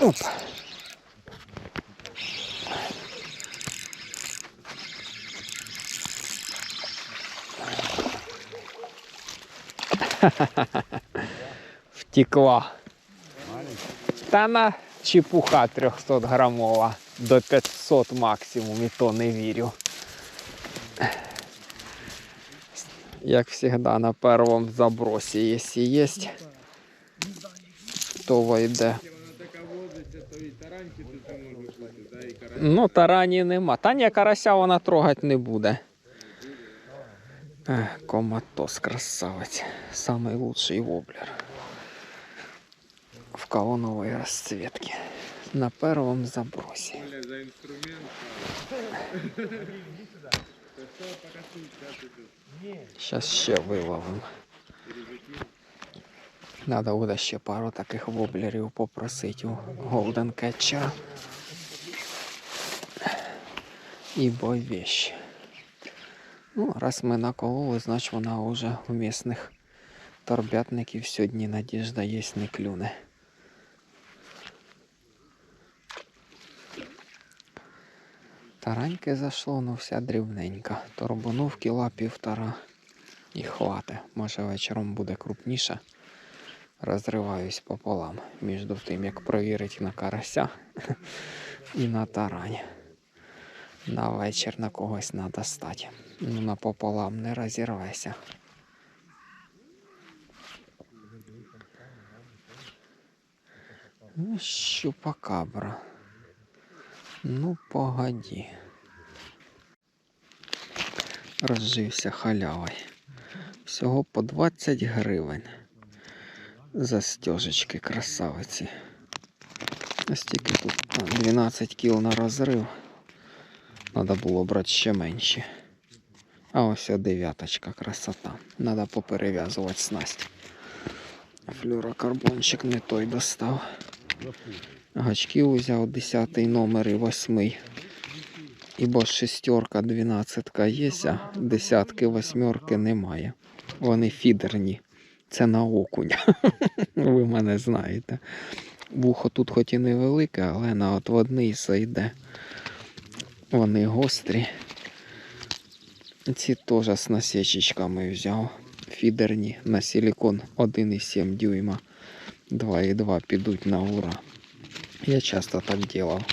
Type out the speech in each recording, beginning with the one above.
Оп. Втекла. Та на чепуха 300 грамова до 500 максимум, і то не вірю. Як завжди, на першому забросі, якщо є, то вийде. Ну, тарані нема. Та ні, карася вона трогати не буде. Коматос, красавець. Самый лучший воблер. В каоновой расцветке. На первом забросе. Оля за інструмент. Сейчас ще виловим. Надо буде ще пару таких воблерів попросити у Golden Catcher. Ібо вещь. Ну, раз ми накололи, значить вона вже у місних торбятників сьогодні надіжда є не клюне. Тараньки зашло, ну вся дрібненька. Торбанув кіла півтора і хвати. Може вечором буде крупніше. Розриваюсь пополам між тим, як провірити на карася і на тарань. На вечір на когось треба стати. Ну, напополам не розірвайся. Ну, щупакабра. Ну, погоді. Розжився халявой. Всього по 20 гривень. Застежечки красавиці. Ось тільки тут а, 12 кіл на розрив. Надо було брати ще менші. А ось дев'яточка, красота. Надо поперев'язувати снасть. Флюрокарбончик не той достав. Гачки узяв 10 номер і 8. Ібо шестерка, дванадцятка є, а десятки, восьмерки немає. Вони фідерні. Це на окунь. Ви мене знаєте. Вухо тут хоч і невелике, але на отводний зайде. Вони гострі. Ці теж з насічечками взяв. Фідерні на силікон 1,7 дюйма. 2,2 підуть на ура. Я часто так делав.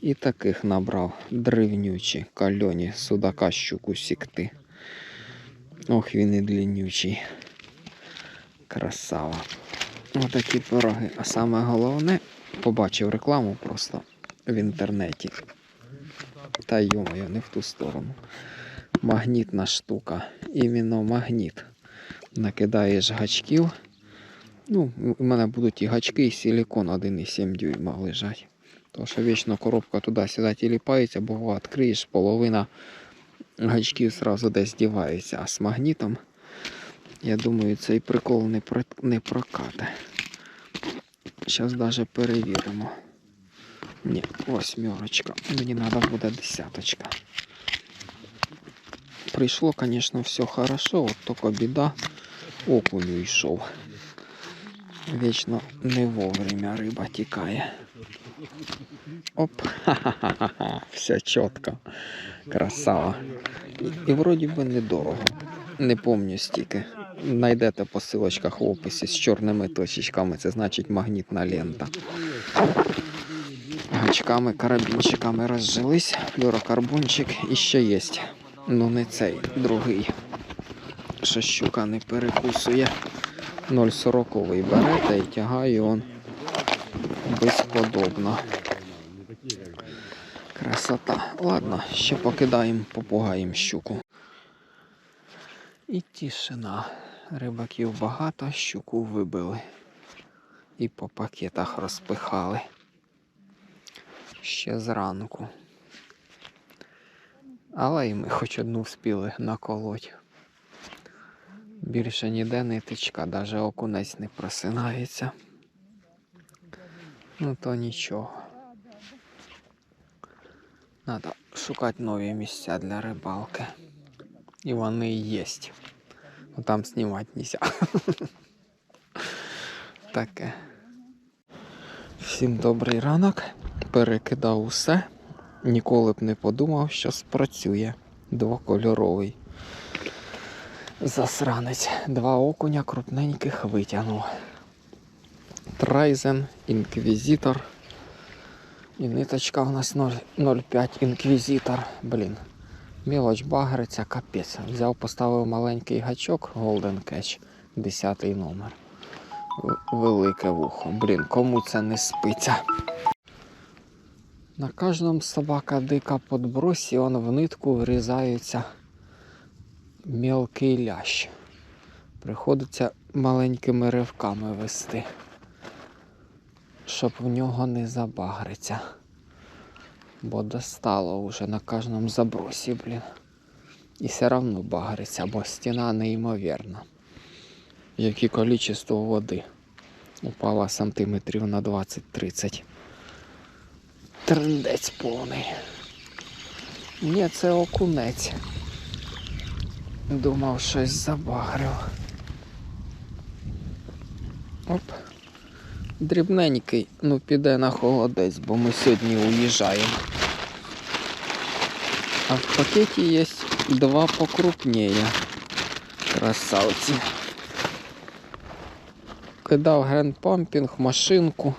І таких набрав древнючі, кальоні, судака щуку сікти. Ох, він і длиннючий. Красава. Отакі пироги. А саме головне, побачив рекламу просто в інтернеті. Та йомаю, не в ту сторону. Магнітна штука. Іменно магніт. Накидаєш гачків. Ну, у мене будуть і гачки, і силікон 1,7 дюйма лежать. Тому що вічно коробка туди-сюди тіліпається, бо відкриєш, половина гачків зразу десь дівається. А з магнітом, я думаю, цей прикол не, про... не прокате. Зараз навіть перевіримо. Ні, восьмерочка. Мені треба буде десяточка. Прийшло, звісно, все хорошо, от тільки біда окуню йшов. Вічно не вовремя риба тікає. Оп, ха-ха-ха, все чітко. Красава. І, і вроді би недорого. Не помню стільки. Найдете по силочках в описі з чорними точечками, це значить магнітна лента. Гачками, карабінчиками розжились, флюрокарбончик і ще є. Ну не цей, другий. Що щука не перекусує. 0,40 берете і тягає он безподобно. Красота. Ладно, ще покидаємо, попугаємо щуку. І тишина. Рибаків багато, щуку вибили. І по пакетах розпихали. Ще зранку. Але і ми хоч одну вспіли наколоть. Більше ніде нитичка, навіть окунець не просинається. Ну то нічого. Надо шукати нові місця для рибалки. І вони є. Ну там знімати нельзя. таке. Всім добрий ранок. Перекидав усе. Ніколи б не подумав, що спрацює. Двокольоровий. Засранець. Два окуня крупненьких витягнув. Трайзен, інквізитор. І ниточка у нас 0,05 інквізитор. Блін. Мілоч багриться, капець. Взяв, поставив маленький гачок Golden Catch, 10 номер. Велике вухо. Блін, кому це не спиться. На кожному собака дика подбросі, он в нитку врізається мілкий лящ. Приходиться маленькими ривками вести, щоб в нього не забагриться. Бо достало вже на кожному забросі, блін. І все равно багриться, бо стіна неймовірна. Яке кількість води. Упала сантиметрів на 20-30. Трендець повний. Ні, це окунець. Думав, щось забагрив. Оп. Дрібненький, ну піде на холодець, бо ми сьогодні уїжджаємо. А в пакеті є два покрупнее. Красавці. Кидав грандпампінг, машинку.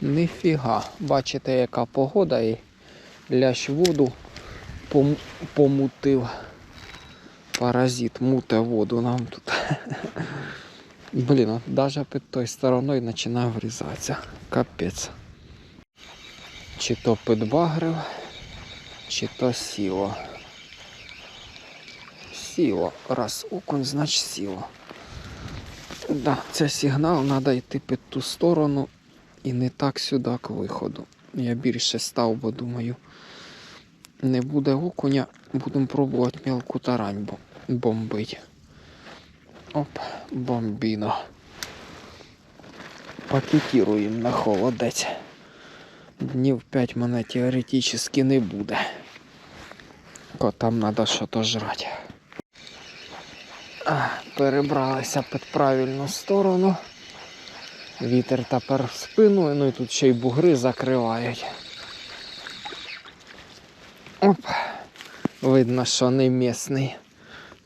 Ніфіга. Бачите, яка погода і лящ воду пом- помутив. Паразит муте воду нам тут. Блін, от даже під той стороною починає врізатися. Капець. Чи то підбагрив, чи то сіло. Сіло. Раз окунь, значить сіло. Да, це сигнал, треба йти під ту сторону і не так сюди к виходу. Я більше став, бо думаю, не буде окуня, будемо пробувати мілку тарань бо- бомбить. Оп, бомбіно. Пакетіруємо на холодець. Днів 5 мене теоретично не буде. Котам треба щось жрати. Перебралися під правильну сторону. Вітер тепер в спину, ну і тут ще й бугри закривають. Оп. Видно, що не місний.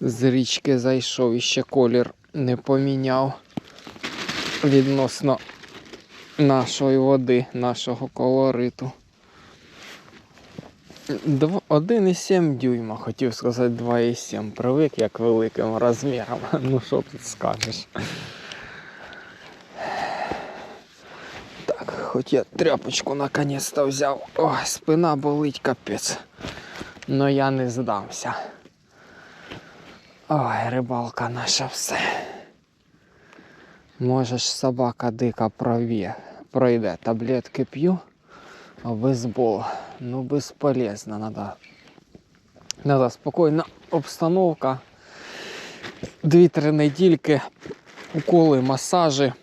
З річки зайшов і ще колір не поміняв відносно нашої води, нашого колориту. 1,7 дюйма, хотів сказати 2,7. Привик як великим розміром. Ну що тут скажеш. Так, хоч я тряпочку наконець-то взяв. Ой, спина болить капець. Но я не здамся. Ой, рибалка наша все. Може ж собака дика провє, пройде. Таблетки п'ю, а бейсбол. Ну, безполезно. Надо, надо спокійна обстановка. Дві-три недільки, уколи, масажі.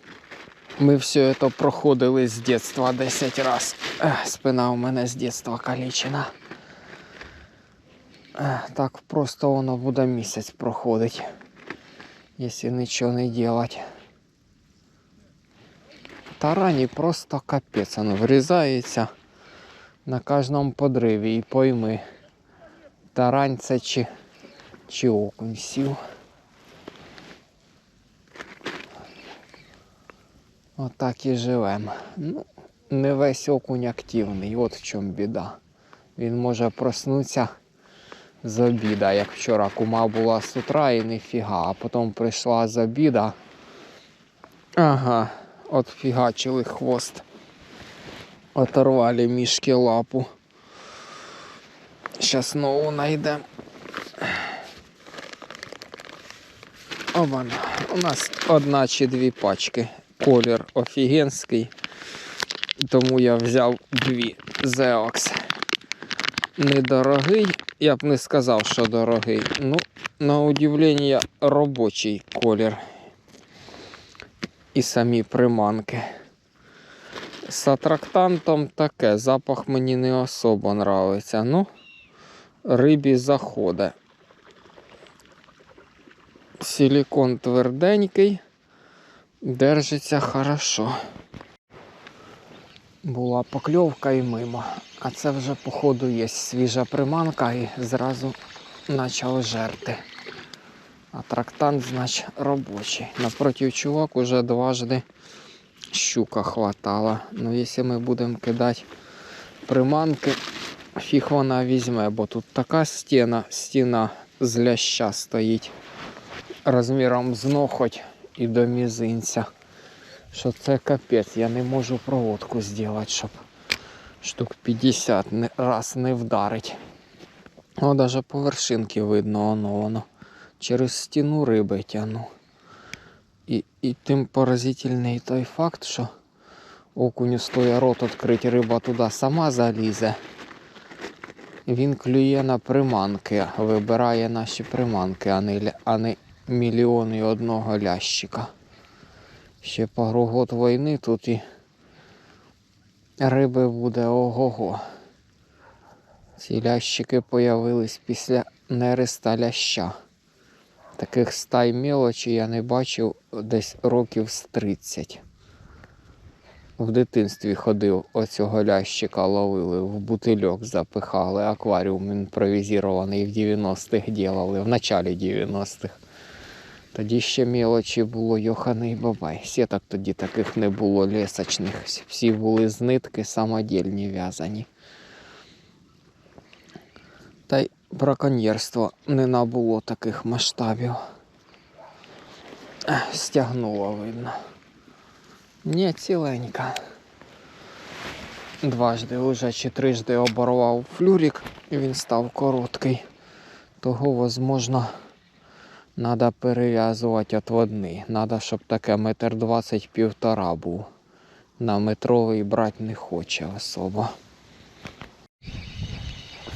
Ми все це проходили з дитинства 10 разів. Спина у мене з дитинства калічена. Так просто воно буде місяць проходить, якщо нічого не робити. Тарані просто капець, воно врізається на кожному подриві і пойми, тарань це чи, чи окунь сів. Отак і живемо. Ну, не весь окунь активний, от в чому біда. Він може проснутися з обіда, як вчора кума була з утра і ніфіга, а потім прийшла з обіда. Ага, от фігачили хвост. Оторвали мішки лапу. Щас нову знайдемо. Обана. У нас одна чи дві пачки. Колір офігенський. Тому я взяв дві Zeox. Недорогий, я б не сказав, що дорогий. Ну, на удивлення, робочий колір. І самі приманки. З атрактантом таке, запах мені не особо нравиться. Ну, рибі заходить. Силікон тверденький. Держиться хорошо. Була покльовка і мимо. А це вже, походу, є свіжа приманка і зразу почав жерти. А трактант, значить, робочий. Напротив чувак уже дважди щука хватала. Ну, якщо ми будемо кидати приманки, фіг вона візьме, бо тут така стіна, стіна з ляща стоїть розміром з ноготь і до мізинця. Що це капець, я не можу проводку зробити, щоб штук 50 раз не вдарить. О, даже по вершинки видно, воно воно. Через стіну риби тяну. І, і тим поразительний той факт, що окуню стоя рот відкрити, риба туди сама залізе. Він клює на приманки, вибирає наші приманки, а не, а не мільйон і одного лящика. Ще пару год війни тут і риби буде ого-го. Ці лящики появились після нереста ляща. Таких стай мелочі я не бачив десь років з 30. В дитинстві ходив оцього лящика ловили, в бутильок запихали, акваріум імпровізований в 90-х ділали, в началі 90-х. Тоді ще мелочі було йоханий бабай. Сіток тоді таких не було лісочних. Всі були з нитки самодільні в'язані. Та й браконьєрство не набуло таких масштабів. Стягнуло видно. Ні, ціленька. Дважди уже чи трижди оборвав флюрик, і він став короткий. Того, возможно, треба перев'язувати отводний. Треба, щоб таке метр двадцять півтора був. На метровий брати не хоче особо.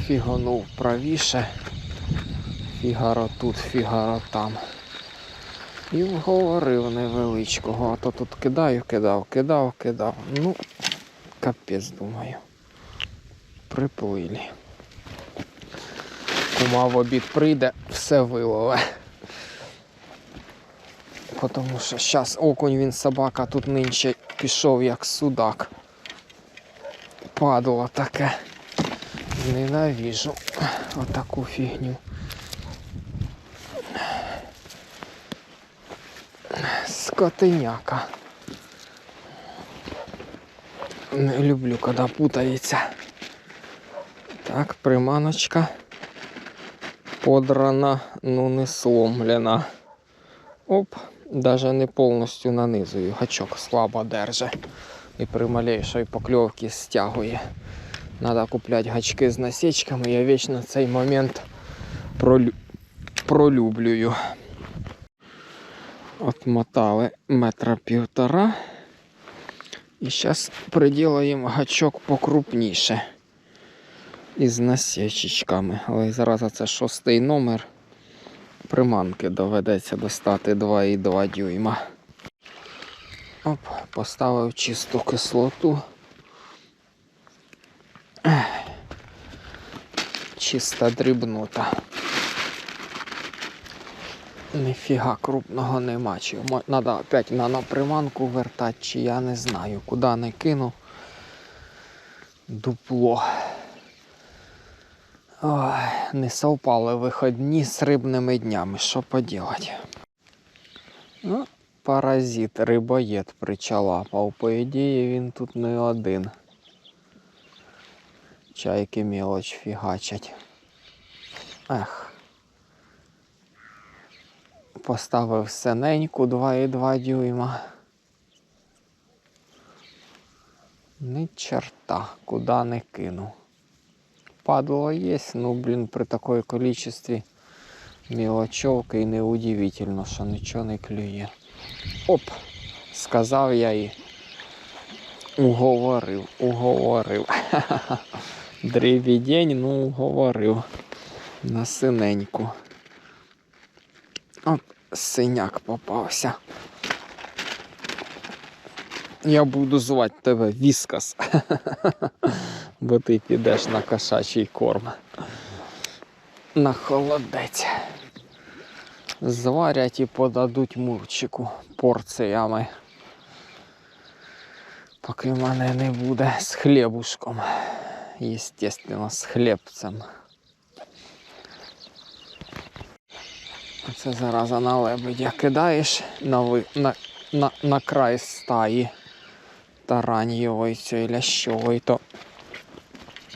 Фіганув правіше. Фігаро тут, фігаро там. І вговорив невеличкого, а то тут кидаю, кидав, кидав, кидав. Ну, капець, думаю. Приплилі. Кума в обід прийде, все вилове. Тому що зараз окунь він собака тут нинче пішов як судак. Падло таке. Ненавіжу отаку фігню. Скотиняка. Не люблю, коли путається. Так, приманочка. Подрана, ну не сломлена. Оп, даже не повністю нанизую. Гачок слабо держи. І при малейшій покльовці стягує. Надо купляти гачки з насічками. Я вічно цей момент пролю... пролюблюю. Отмотали метра півтора. І зараз приділаємо гачок покрупніше. Із насічечками. Але зараз це шостий номер. Приманки доведеться достати 2,2 дюйма. Оп, поставив чисту кислоту. Чиста дрібнота. Ніфіга крупного нема. Чи надо опять на, на приманку вертати, чи я не знаю. Куди не кину. Дупло. Ой, не совпали виходні з рибними днями. Що поділати? Ну, паразит, рибоєд причалапав. По ідеї він тут не один. Чайки мелоч фігачать. Ех. Поставив синеньку 2,2 дюйма. Ні черта, куди не кину. Падло є, ну блін, при такій кількості мілочовки і неудивительно, що нічого не клює. Оп! Сказав я і уговорив, уговорив. Дребідень, ну уговорив. На синеньку. Оп, синяк попався. Я буду звати тебе Віскас. Бо ти підеш на кошачий корм. На холодець. зварять і подадуть мурчику порціями. Поки в мене не буде з хлібушком. Естественно, з хлібцем. Це зараза на лебедя кидаєш на, на, на, на край стаї тараньєвої цієї лящової, то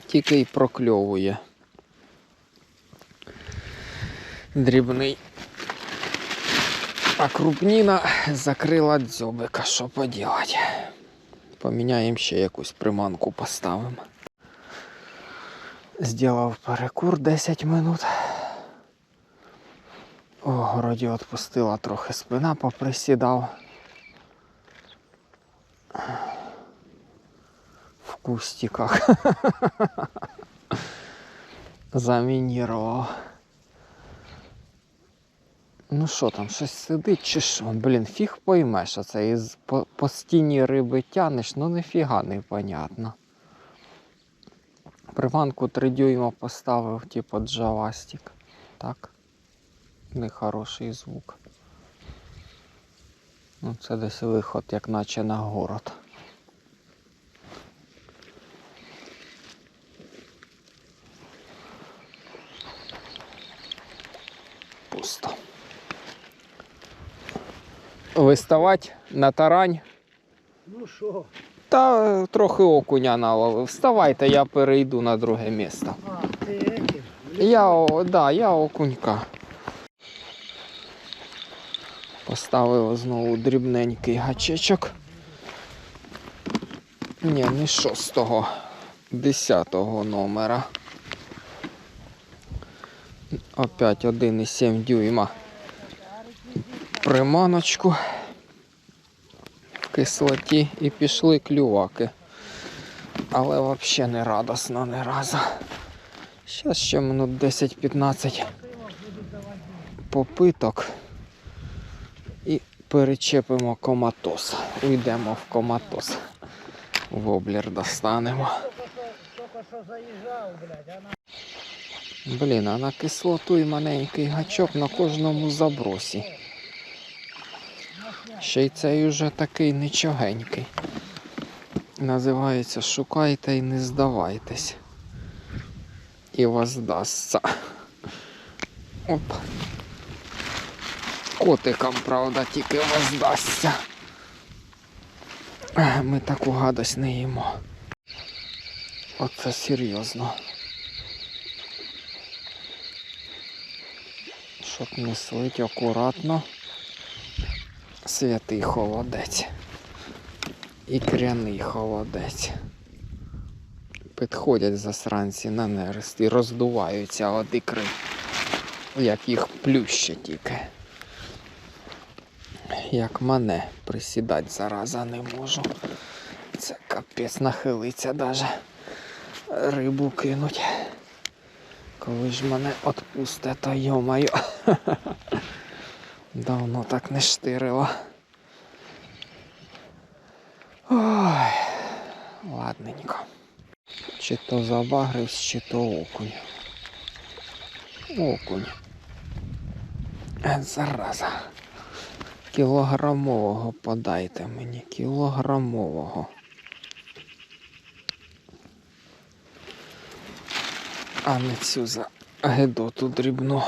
тільки й прокльовує. Дрібний. А крупніна закрила дзьобика, що поділать. Поміняємо ще якусь приманку поставимо. Сделав перекур 10 минут. У городі відпустила трохи спина, поприсідав. Кустиках. Замінірував. Ну що там, щось сидить чи що? Блін, фіг поймеш, а це із по, по риби тянеш, ну ніфіга не понятно. Приманку 3 дюйма поставив, типу джавастик. Так. Нехороший звук. Ну, це десь виход, як наче на город. Пусто. Виставати на тарань. Ну що? Та трохи окуня наловив. Вставайте, я перейду на друге місце. А, ти? Я, о, да, я окунька. Поставив знову дрібненький гачечок. Ні, не шостого, десятого номера. Опять 1,7 дюйма. Приманочку в кислоті і пішли клюваки. Але взагалі не радосно не разу. Зараз ще минут 10-15 попиток і перечепимо коматос. Уйдемо в коматос. Воблер достанемо. Блін, а на кислоту і маленький гачок на кожному забросі. Ще й цей уже такий нічогенький. Називається Шукайте і не здавайтесь. І воздасться. Оп. Котикам, правда, тільки воздасться. Е, Ми таку гадость не їмо. Оце серйозно. Щоб не акуратно. Святий холодець. І кряний холодець. Підходять засранці на нерест і роздуваються од ікри, як їх плюще тільки. Як мене присідать зараза не можу. Це капець нахилиться даже. Рибу кинуть. Коли ж мене отпусте, то йомаю. Давно так не штирило. Ой, ладненько. Чи то забагрився, чи то окунь. Окунь. Е, Зараза. Кілограмового подайте мені. Кілограмового. А не цю за гедоту дрібну.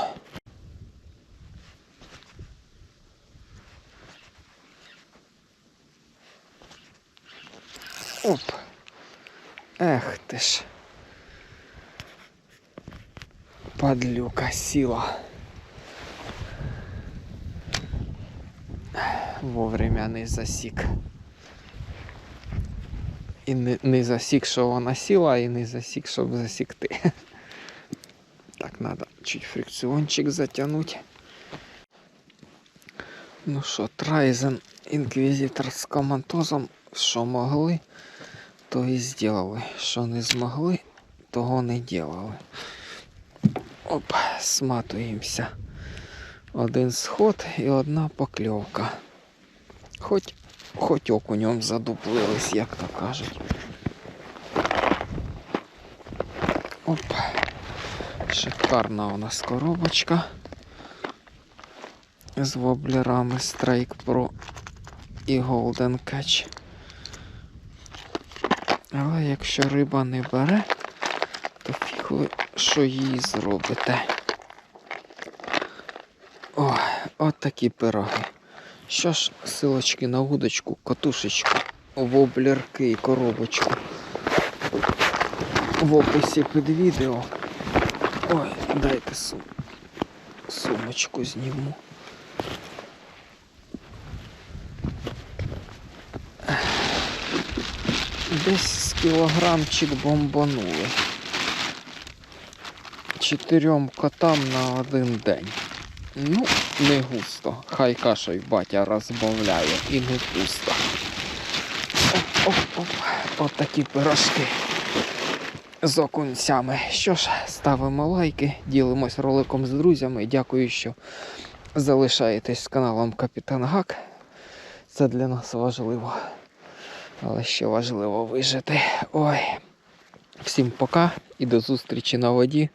Ж. Падлюка сіла. Вовремя не засік. І не, не засік, що вона сіла, і не засік, щоб засікти. Так, надо чуть фрикціончик затягнути. Ну що, Трайзен інквізитор з командозом, що могли, то і зробили. Що не змогли, того не делали. Оп, сматуємося. Один сход і одна покльовка. Хоч, хоч окунем задуплились, як то кажуть. Оп. Шикарна у нас коробочка. з воблерами Strike Pro і Golden Catch. Але якщо риба не бере, то ви що їй зробите. О, от такі пироги. Що ж, силочки на удочку, котушечку, воблерки і коробочку. В описі під відео. Ой, дайте сумочку зніму. Десь кілограмчик бомбанули. Чотирьом котам на один день. Ну, не густо. Хай кашою батя розбавляє і не пусто. Оп-оп-оп. От такі пирожки з окунцями. Що ж, ставимо лайки, ділимось роликом з друзями. Дякую, що залишаєтесь з каналом Капітан Гак. Це для нас важливо. Але ще важливо вижити. Ой. Всім пока і до зустрічі на воді.